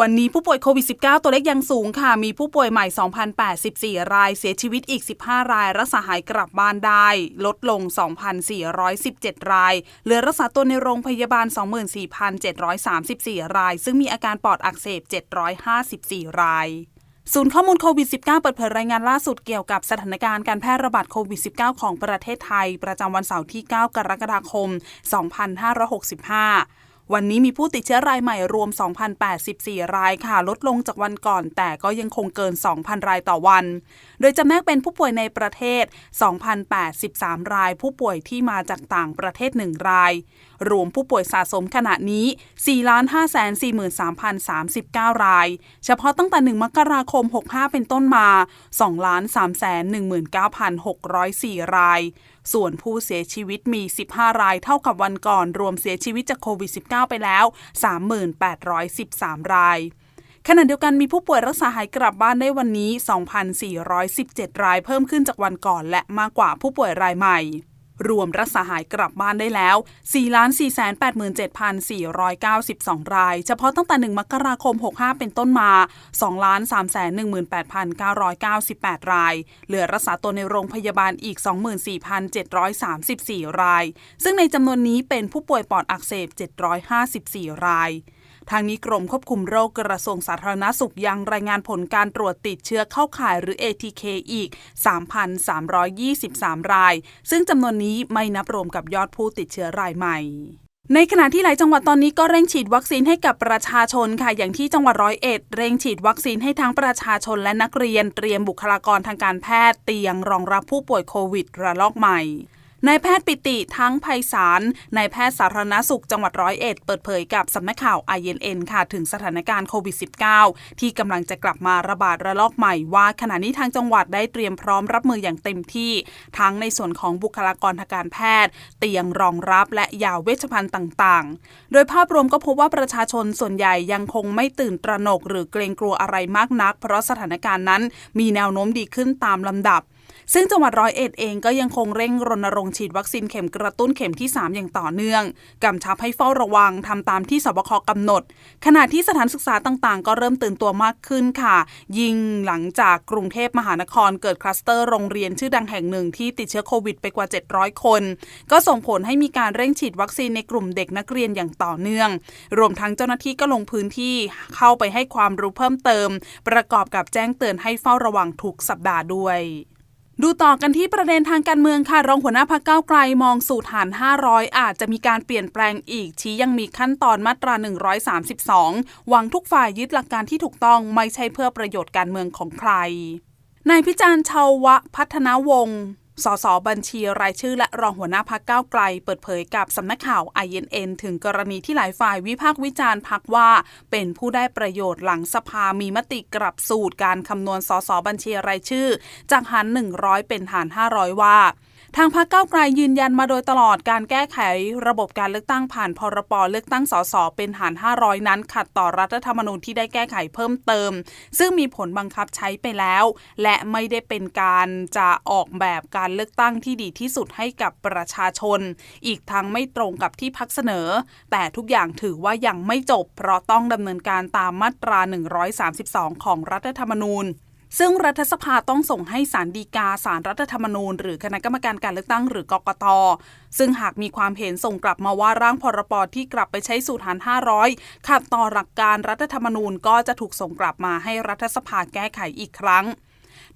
วันนี้ผู้ป่วยโควิด -19 ตัวเลขยังสูงค่ะ มีผู้ป่วยใหม่ 2,084 ราย เสียชีวิตอีก 15 ราย รักษาหายกลับบ้านได้ ลดลง 2,417 ราย เหลือรักษาตัวในโรงพยาบาล 24,734 ราย ซึ่งมีอาการปอดอักเสบ 754 รายศูนย์ข้อมูลโควิด -19 เปิดเผยรายงานล่าสุดเกี่ยวกับสถานการณ์การแพร่ระบาดโควิด -19 ของประเทศไทย ประจำวันเสาร์ที่ 9 กรกฎาคม 2565 วันนี้มีผู้ติดเชื้อรายใหม่รวม 2,084 รายค่ะ ลดลงจากวันก่อน แต่ก็ยังคงเกิน 2,000 รายต่อวัน โดยจำแนกเป็นผู้ป่วยในประเทศ 2,083 ราย ผู้ป่วยที่มาจากต่างประเทศ 1 รายรวมผู้ป่วยสะสมขณะนี้ 4,543,039 ราย เฉพาะตั้งแต่ 1 มกราคม 65 เป็นต้นมา 2,319,604 ราย ส่วนผู้เสียชีวิตมี 15 รายเท่ากับวันก่อน รวมเสียชีวิตจากโควิด -19 ไปแล้ว 3,813 รายขณะเดียวกันมีผู้ป่วยรักษาหายกลับบ้านได้วันนี้ 2,417 รายเพิ่มขึ้นจากวันก่อน และมากกว่าผู้ป่วยรายใหม่ รวมรักษาหายกลับบ้านได้แล้ว 4,487,492 ราย เฉพาะตั้งแต่ 1 มกราคม 65 เป็นต้นมา 2,318,998 ราย เหลือรักษาตัวในโรงพยาบาลอีก 24,734 ราย ซึ่งในจำนวนนี้เป็นผู้ป่วยปอดอักเสบ 754 ราย ทางนี้กรมควบคุมโรคกระทรวงสาธารณสุขยังรายงานผลการตรวจติดเชื้อเข้าข่ายหรือ ATK อีก 3,323 ราย ซึ่งจำนวนนี้ไม่นับรวมกับยอดผู้ติดเชื้อรายใหม่ในขณะที่หลายจังหวัดตอนนี้ก็เร่งฉีดวัคซีนให้กับประชาชนค่ะ อย่างที่จังหวัดร้อยเอ็ดเร่งฉีดวัคซีนให้ทั้งประชาชนและนักเรียนเตรียมบุคลากรทางการแพทย์เตียงรองรับผู้ป่วยโควิดระลอกใหม่ นายแพทย์ปิติทั้งไพศาลนายแพทย์สาธารณสุขจังหวัดร้อยเอ็ดเปิดเผยกับสำนักข่าว INN ค่ะถึงสถานการณ์โควิด -19 ที่กำลังจะกลับมาระบาดระลอกใหม่ว่าขณะนี้ทางจังหวัดได้เตรียมพร้อมรับมืออย่างเต็มที่ ทั้งในส่วนของบุคลากรทางการแพทย์ เตียงรองรับและยาเวชภัณฑ์ต่างๆ โดยภาพรวมก็พบว่าประชาชนส่วนใหญ่ยังคงไม่ตื่นตระหนก หรือเกรงกลัวอะไรมากนัก เพราะสถานการณ์นั้นมีแนวโน้มดีขึ้นตามลำดับ ซึ่งจังหวัดร้อยเอ็ดเองก็ยังคงเร่งรณรงค์ฉีดวัคซีนเข็มกระตุ้นเข็มที่ 3 อย่างต่อเนื่องกำชับให้เฝ้าระวังทำตามที่สบคกำหนด ขณะที่สถานศึกษาต่างๆ ก็เริ่มตื่นตัวมากขึ้นค่ะ ยิ่งหลังจากกรุงเทพมหานครเกิดคลัสเตอร์โรงเรียนชื่อดังแห่งหนึ่งที่ติดเชื้อโควิดไปกว่า 700 คน ก็ส่งผลให้มีการเร่งฉีดวัคซีนในกลุ่มเด็กนักเรียนอย่างต่อเนื่อง รวมทั้งเจ้าหน้าที่ก็ลงพื้นที่เข้าไปให้ความรู้เพิ่มเติม ประกอบกับแจ้งเตือนให้เฝ้าระวังทุกสัปดาห์ด้วย ดูต่อกันที่ประเด็นทางการเมืองค่ะ รองหัวหน้าพักเก้าไกลมองสูตรหาร 500 อาจจะมีการเปลี่ยนแปลงอีก ชี้ยังมีขั้นตอนมาตรา 132 หวังทุกฝ่ายยึดหลักการที่ถูกต้องไม่ใช่เพื่อประโยชน์การเมืองของใครนายพิจารณ์ชาวะพัฒนาวงศ์ สสบัญชีรายชื่อและรองหัวหน้าพักก้าวไกล เปิดเผยกับสำนักข่าว INN ถึงกรณีที่หลายฝ่ายวิพากษ์วิจารณ์พักว่า เป็นผู้ได้ประโยชน์หลังสภามีมติกลับสูตรการคำนวณสสบัญชีรายชื่อ จากหาร 100 เป็นหาร 500 ว่า ทางพรรคก้าวไกลยืนยันมาโดยตลอดการแก้ไขระบบการเลือกตั้งผ่านพรปเลือกตั้งสสเป็นหาร 500 นั้น ขัดต่อรัฐธรรมนูญที่ได้แก้ไขเพิ่มเติม ซึ่งมีผลบังคับใช้ไปแล้ว และไม่ได้เป็นการจะออกแบบการเลือกตั้งที่ดีที่สุดให้กับประชาชน อีกทั้งไม่ตรงกับที่พักเสนอ แต่ทุกอย่างถือว่ายังไม่จบ เพราะต้องดำเนินการตามมาตรา 132 ของรัฐธรรมนูญ ซึ่งรัฐสภาต้องส่งให้สารดีกาสารรัฐธรรมนูญ หรือคณะกรรมการการเลือกตั้งหรือกกต ซึ่งหากมีความเห็นส่งกลับมาว่าร่างพรบที่กลับไปใช้สูตรหาร 500 ขัดต่อหลักการรัฐธรรมนูญก็จะถูกส่งกลับมาให้รัฐสภาแก้ไขอีกครั้ง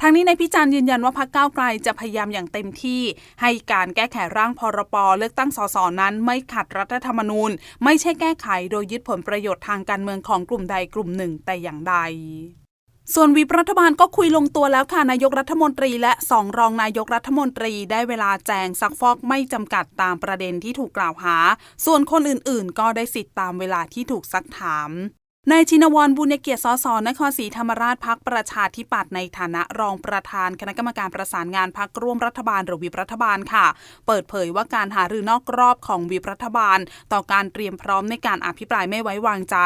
ทางนี้ในพิจารณ์ยืนยันว่าพรรคก้าวไกลจะพยายามอย่างเต็มที่ ให้การแก้ไขร่างพรปเลือกตั้งสสนั้น ไม่ขัดรัฐธรรมนูญ ไม่ใช่แก้ไขโดยยึดผลประโยชน์ทางการเมืองของกลุ่มใดกลุ่มหนึ่งแต่อย่างใด ส่วนวิปรัฐบาลก็คุยลงตัวแล้วค่ะ นายกรัฐมนตรีและสองรองนายกรัฐมนตรีได้เวลาแจงซักฟอกไม่จำกัดตามประเด็นที่ถูกกล่าวหา ส่วนคนอื่นๆ ก็ได้สิทธิ์ตามเวลาที่ถูกซักถามนายชินวรบุญเกียรติสสนครศรีธรรมราชพักประชาธิปัตย์ในฐานะรองประธานคณะกรรมการประสานงานพักร่วมรัฐบาลหรือวิปรัฐบาลค่ะ เปิดเผยว่าการหารือนอกรอบของวิปรัฐบาล ต่อการเตรียมพร้อมในการอภิปรายไม่ไว้วางใจ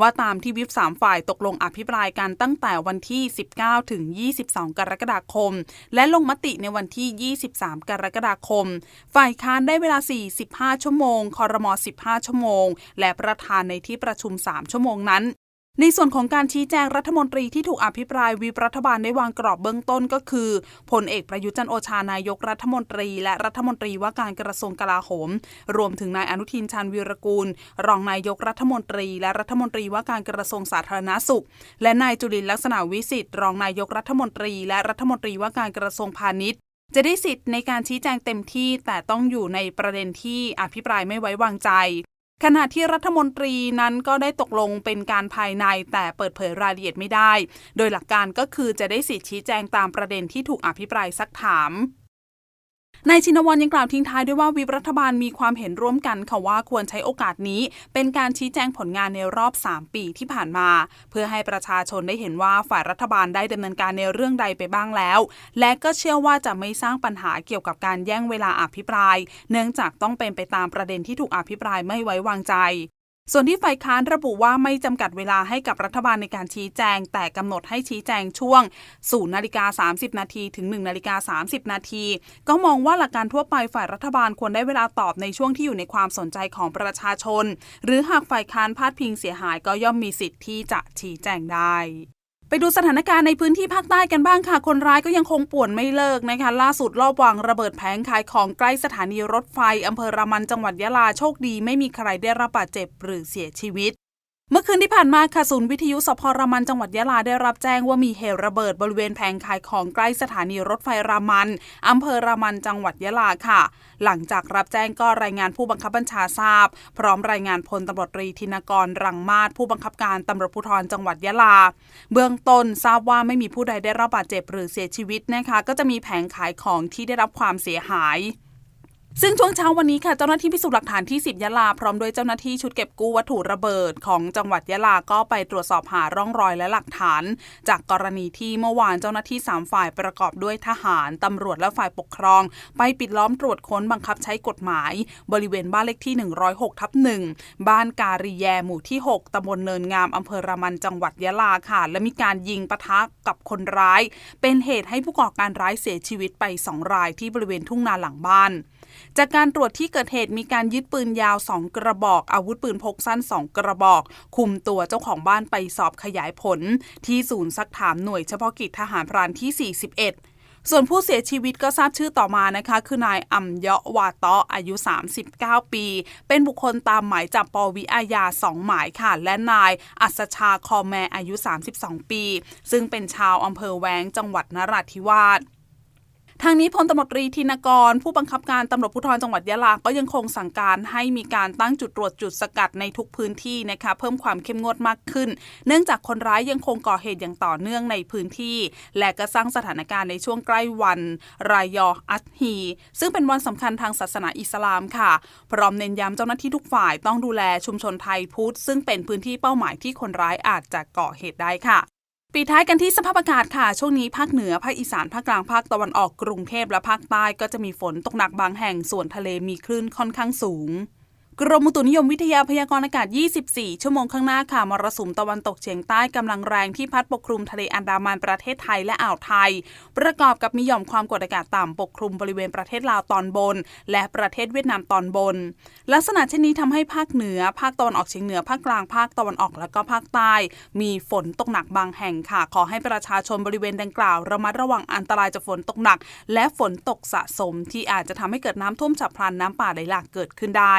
ว่าตามที่วิปสามฝ่ายตกลงอภิปรายกันตั้งแต่วันที่ 19 ถึง 22 กรกฎาคม และลงมติในวันที่ 23 กรกฎาคม ฝ่ายค้านได้เวลา 45 ชั่วโมง คอรมอ15 ชั่วโมง และประธานในที่ประชุม 3 ชั่วโมงนั้น ในส่วนของการชี้แจงรัฐมนตรีที่ถูกอภิปรายวิปรัฐบาลได้วางกรอบเบื้องต้นก็คือพลเอกประยุจันโอชานายกรัฐมนตรี และรัฐมนตรีว่าการกระทรวงกลาโหม รวมถึงนายอนุทินชาญวีรกูล รองนายกรัฐมนตรี และรัฐมนตรีว่าการกระทรวงสาธารณสุข และนายจุลินลักษณะวิสิทธิ์รองนายกรัฐมนตรี และรัฐมนตรีว่าการกระทรวงพาณิชย์จะได้สิทธิ์ในการชี้แจงเต็มที่แต่ต้องอยู่ในประเด็นที่อภิปรายไม่ไว้วางใจ ขณะที่รัฐมนตรีนั้นก็ได้ตกลงเป็นการภายในแต่เปิดเผยรายละเอียดไม่ได้ โดยหลักการก็คือจะได้สิทธิชี้แจงตามประเด็นที่ถูกอภิปรายซักถาม นายชินวรยังกล่าวทิ้งท้ายด้วยว่าวิปรัฐบาลมีความเห็นร่วมกันค่ะว่าควรใช้โอกาสนี้ เป็นการชี้แจงผลงานในรอบ 3 ปีที่ผ่านมา เพื่อให้ประชาชนได้เห็นว่าฝ่ายรัฐบาลได้ดำเนินการในเรื่องใดไปบ้างแล้ว และก็เชื่อว่าจะไม่สร้างปัญหาเกี่ยวกับการแย่งเวลาอภิปราย เนื่องจากต้องเป็นไปตามประเด็นที่ถูกอภิปรายไม่ไว้วางใจ ส่วนที่ฝ่ายค้านระบุว่าไม่จำกัดเวลาให้กับรัฐบาลในการชี้แจง แต่กำหนดให้ชี้แจงช่วง0นาฬิกา30 นาทีถึง 1นาฬิกา30 นาทีก็มองว่าหลักการทั่วไปฝ่ายรัฐบาลควรได้เวลาตอบในช่วงที่อยู่ในความสนใจของประชาชน หรือหากฝ่ายค้านพาดพิงเสียหายก็ย่อมมีสิทธิ์ที่จะชี้แจงได้ ดูสถานการณ์ในพื้นที่ภาคใต้กันบ้างค่ะ คนร้ายก็ยังคงป่วนไม่เลิกนะคะ ล่าสุดรอบวางระเบิดแผงขายของใกล้สถานีรถไฟอำเภอรามันจังหวัดยะลาโชคดี ไม่มีใครได้รับบาดเจ็บหรือเสียชีวิต เมื่อคืนที่ผ่านมาค่ะศูนย์วิทยุสพรามันจังหวัดยะลาได้รับแจ้งว่ามีเหตุระเบิดบริเวณแผงขายของใกล้สถานีรถไฟรามันอำเภอรามันจังหวัดยะลาค่ะ หลังจากรับแจ้งก็รายงานผู้บังคับบัญชาทราบ พร้อมรายงานพลตำรวจตรีธินกรรังมาศผู้บังคับการตำรวจภูธรจังหวัดยะลา เบื้องต้นทราบว่าไม่มีผู้ใดได้รับบาดเจ็บหรือเสียชีวิตนะคะ ก็จะมีแผงขายของที่ได้รับความเสียหาย ซึ่งช่วงเช้าวันนี้ค่ะเจ้าหน้าที่พิสูจน์หลักฐานที่ 10 ยะลา พร้อมด้วยเจ้าหน้าที่ชุดเก็บกู้วัตถุระเบิดของจังหวัดยะลาก็ไปตรวจสอบหาร่องรอยและหลักฐาน จากกรณีที่เมื่อวานเจ้าหน้าที่ 3 ฝ่ายประกอบด้วยทหาร ตำรวจและฝ่ายปกครอง ไปปิดล้อมตรวจค้นบังคับใช้กฎหมาย บริเวณบ้านเลขที่ 106ทับ1บ้านการีแยหมู่ที่ 6ตำบลเนินงามอำเภอรามันจังหวัดยะลาค่ะ และมีการยิงปะทะกับคนร้าย เป็นเหตุให้ผู้ก่อการร้ายเสียชีวิตไปสองรายที่บริเวณทุ่งนาหลังบ้าน จากการตรวจที่เกิดเหตุมีการยึดปืนยาว 2 กระบอก อาวุธปืนพกสั้น 2 กระบอก คุมตัวเจ้าของบ้านไปสอบขยายผล ที่ศูนย์ซักถามหน่วยเฉพาะกิจทหารพรานที่ 41ส่วนผู้เสียชีวิตก็ทราบชื่อต่อมานะคะ คือนายอัมเยาะวาตะอายุ 39 ปี เป็นบุคคลตามหมายจับปวิอาญา 2 หมายค่ะ และนายอัศชาคอแมอายุ 32 ปี ซึ่งเป็นชาวอำเภอแวงจังหวัดนราธิวาส ทางนี้พลตำรวจตรีธินกร ผู้บังคับการตำรวจภูธรจังหวัดยะลา ก็ยังคงสั่งการให้มีการตั้งจุดตรวจจุดสกัดในทุกพื้นที่นะคะเพิ่มความเข้มงวดมากขึ้น เนื่องจากคนร้ายยังคงก่อเหตุอย่างต่อเนื่องในพื้นที่ และก็สร้างสถานการณ์ในช่วงใกล้วันรายออัตฮี ซึ่งเป็นวันสำคัญทางศาสนาอิสลามค่ะ พร้อมเน้นย้ำเจ้าหน้าที่ทุกฝ่ายต้องดูแลชุมชนไทยพุทธซึ่งเป็นพื้นที่เป้าหมายที่คนร้ายอาจจะก่อเหตุได้ค่ะ ปิดท้ายกันที่สภาพอากาศค่ะ ช่วงนี้ภาคเหนือ ภาคอีสาน ภาคกลาง ภาคตะวันออก กรุงเทพและภาคใต้ก็จะมีฝนตกหนักบางแห่ง ส่วนทะเลมีคลื่นค่อนข้างสูง กรมอุตุนิยมวิทยาพยากรณ์อากาศ 24 ชั่วโมงข้างหน้าค่ะ มรสุมตะวันตกเฉียงใต้กำลังแรงที่พัดปกคลุมทะเลอันดามันประเทศไทยและอ่าวไทย ประกอบกับมีหย่อมความกดอากาศต่ำปกคลุมบริเวณประเทศลาวตอนบน และประเทศเวียดนามตอนบน ลักษณะเช่นนี้ทำให้ภาคเหนือ ภาคตะวันออกเฉียงเหนือ ภาคกลาง ภาคตะวันออกและก็ภาคใต้ มีฝนตกหนักบางแห่งค่ะ ขอให้ประชาชนบริเวณดังกล่าวระมัดระวังอันตรายจากฝนตกหนัก และฝนตกสะสมที่อาจจะทำให้เกิดน้ำท่วมฉับพลันน้ำป่าไหลหลากเกิดขึ้นได้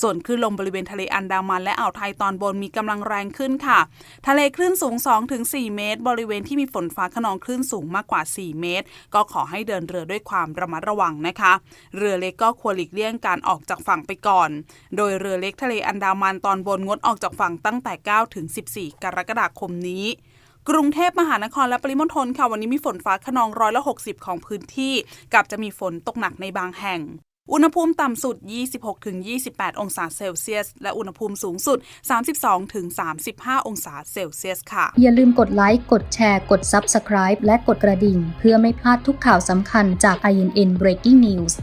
ส่วนคลื่นลมบริเวณทะเลอันดามันและอ่าวไทยตอนบนมีกำลังแรงขึ้นค่ะ ทะเลคลื่นสูง 2-4 เมตร บริเวณที่มีฝนฟ้าขนองคลื่นสูงมากกว่า 4 เมตร ก็ขอให้เดินเรือด้วยความระมัดระวังนะคะ เรือเล็กก็ควรหลีกเลี่ยงการออกจากฝั่งไปก่อน โดยเรือเล็กทะเลอันดามันตอนบนงดออกจากฝั่งตั้งแต่ 9 ถึง 14 กรกฎาคมนี้กรุงเทพมหานครและปริมณฑลค่ะ วันนี้มีฝนฟ้าขนองร้อยละ 60 ของพื้นที่ กับจะมีฝนตกหนักในบางแห่ง อุณหภูมิต่ำสุด 26-28 องศาเซลเซียส และอุณหภูมิสูงสุด 32-35 องศาเซลเซียสค่ะ อย่าลืมกดไลค์ กดแชร์ กด Subscribe และกดกระดิ่ง เพื่อไม่พลาดทุกข่าวสำคัญจาก INN Breaking News